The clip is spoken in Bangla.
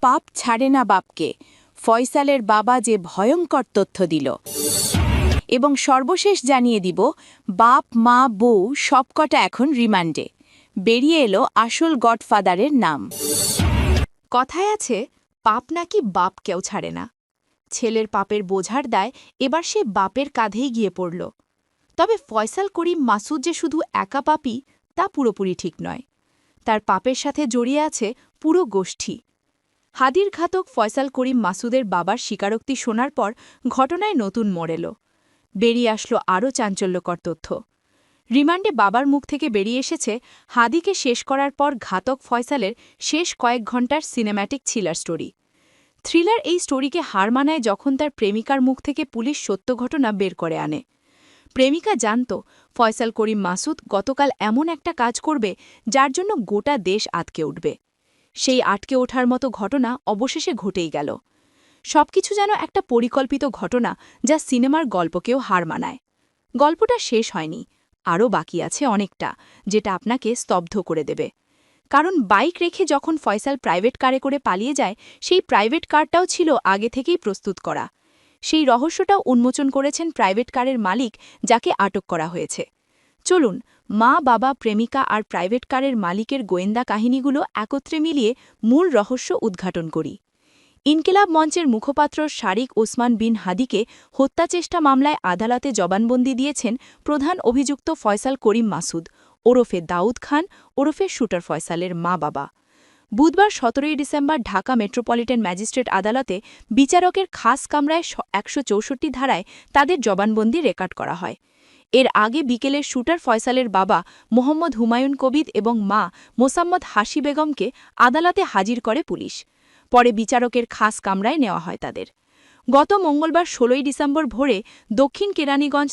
পাপ ছাড়ে না বাপকে। ফয়সালের বাবা যে ভয়ঙ্কর তথ্য দিল। এবং সর্বশেষ জানিয়ে দিব, বাপ, মা, বউ সবকটা এখন রিমান্ডে। বেরিয়ে এলো আসল গডফাদারের নাম। কথায় আছে, পাপ নাকি বাপকেও ছাড়ে না। ছেলের পাপের বোঝার দায় এবার সে বাপের কাঁধেই গিয়ে পড়ল। তবে ফয়সাল করিম মাসুদ যে শুধু একা পাপই তা পুরোপুরি ঠিক নয়। তার পাপের সাথে জড়িয়ে আছে পুরো গোষ্ঠী। হাদির ঘাতক ফয়সাল করিম মাসুদের বাবার স্বীকারোক্তি শোনার পর ঘটনায় নতুন মরেল বেরিয়ে আসলো আরও চাঞ্চল্যকর তথ্য। রিমান্ডে বাবার মুখ থেকে বেরিয়ে এসেছে হাদিকে শেষ করার পর ঘাতক ফয়সালের শেষ কয়েক ঘণ্টার সিনেম্যাটিক থ্রিলার স্টোরি। থ্রিলার এই স্টোরিকে হার মানায় যখন তার প্রেমিকার মুখ থেকে পুলিশ সত্য ঘটনা বের করে আনে। প্রেমিকা জানত, ফয়সাল করিম মাসুদ গতকাল এমন একটা কাজ করবে যার জন্য গোটা দেশ আটকে উঠবে। সেই আটকে ওঠার মতো ঘটনা অবশেষে ঘটেই গেল। সবকিছু যেন একটা পরিকল্পিত ঘটনা যা সিনেমার গল্পকেও হার মানায়। গল্পটা শেষ হয়নি, আরও বাকি আছে অনেকটা, যেটা আপনাকে স্তব্ধ করে দেবে। কারণ বাইক রেখে যখন ফয়সাল প্রাইভেট কারে করে পালিয়ে যায়, সেই প্রাইভেট কারটাও ছিল আগে থেকেই প্রস্তুত করা। সেই রহস্যটাও উন্মোচন করেছেন প্রাইভেট কারের মালিক, যাকে আটক করা হয়েছে। চলুন মা, বাবা, প্রেমিকা আর প্রাইভেট কারের মালিকের গোয়েন্দা কাহিনীগুলো একত্রে মিলিয়ে মূল রহস্য উদ্ঘাটন করি। ইনকিলাব মঞ্চের মুখপাত্র শারিক ওসমান বিন হাদিকে হত্যাচেষ্টা মামলায় আদালতে জবানবন্দি দিয়েছেন প্রধান অভিযুক্ত ফয়সাল করিম মাসুদ, ওরফে দাউদ খান, ওরফে শুটার ফয়সালের মা, বাবা। বুধবার সতেরোই ডিসেম্বর ঢাকা মেট্রোপলিটন ম্যাজিস্ট্রেট আদালতে বিচারকের খাস কামরায় একশো চৌষট্টি ধারায় তাদের জবানবন্দি রেকর্ড করা হয়। এর আগে বিকেলে শুটার ফয়সালের বাবা মোহাম্মদ হুমায়ুন কবিদ এবং মা মোসাম্মদ হাসি বেগমকে আদালতে হাজির করে পুলিশ। পরে বিচারকের খাস কামরায় নেওয়া হয় তাদের। গত মঙ্গলবার ষোলোই ডিসেম্বর ভোরে দক্ষিণ কেরানীগঞ্জ